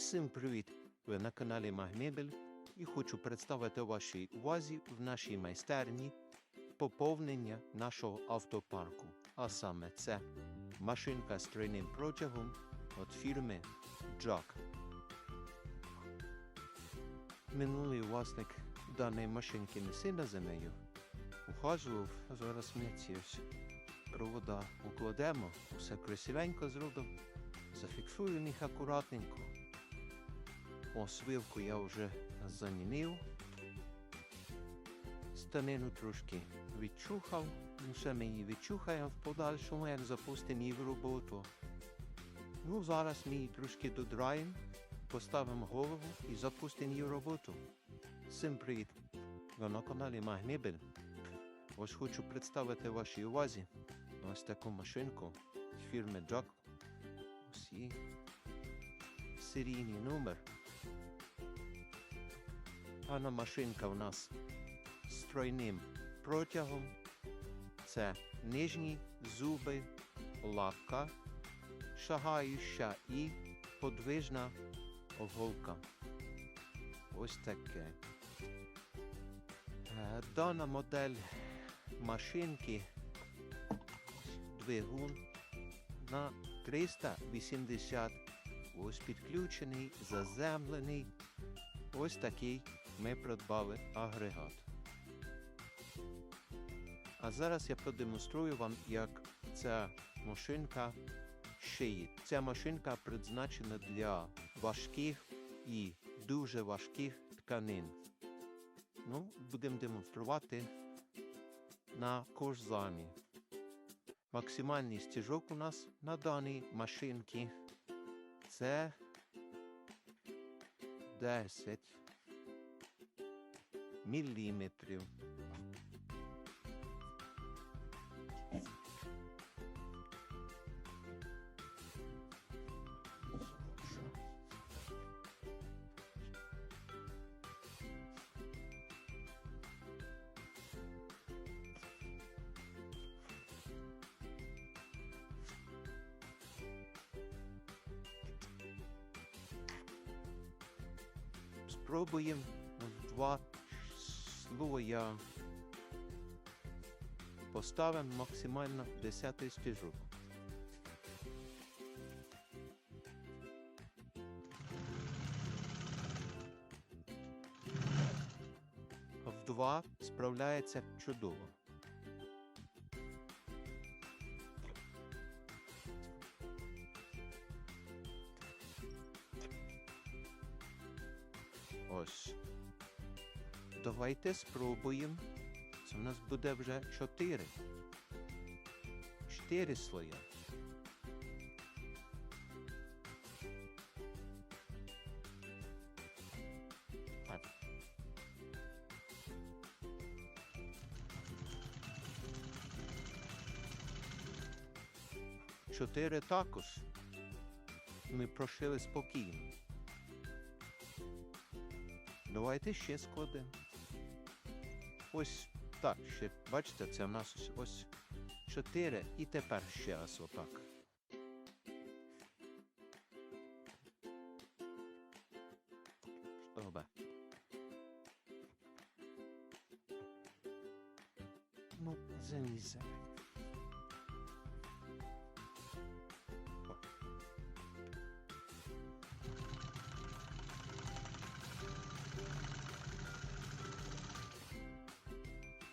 Всім привіт! Ви на каналі Магмебель і хочу представити вашій увазі в нашій майстерні поповнення нашого автопарку. А саме це машинка з тройним протягом від фірми Jack. Минулий власник даної машинки не сильно за нею. Ухажував, зараз ці провода укладемо, все красивенько зробимо, зафіксуємо їх акуратненько. Ось вилку я вже замінив. Станину трошки відчухав. Ну, ще ми її відчухаємо в подальшому, як запустимо її в роботу. Ну, зараз ми її трошки додраємо, поставимо голову і запустимо її в роботу. Всім привіт! Ви на каналі Магнибель. Ось хочу представити вашій увазі ось таку машинку з фірми Jack. Ось її серійний номер. Дана машинка в нас з тройним протягом. Це нижні зуби, лапка, шагаюча і подвижна оголка. Ось таке. Е, Дана модель машинки двигун на 380 ось підключений, заземлений. Ось такий ми придбали агрегат. А зараз я продемонструю вам, як ця машинка шиє. Ця машинка призначена для важких і дуже важких тканин. Ну, будемо демонструвати на кожзамі. Максимальний стіжок у нас на даній машинці це 10 міліметрів. Спробуємо в два слоя. Поставимо максимально 10 стіжок. В два справляється чудово. Ось. Давайте спробуємо. Це в нас буде вже 4. 4 слоя. Чотири також. Ми прошили спокійно. Давайте ще складемо. Ось так ще. Бачите, це в нас ось, ось 4 і тепер ще раз отак. Добре. Ну, залізе.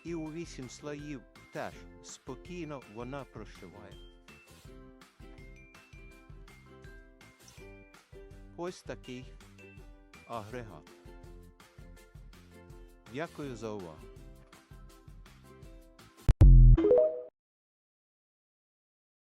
І у вісім слоїв теж спокійно вона прошиває. Ось такий агрегат. Дякую за увагу.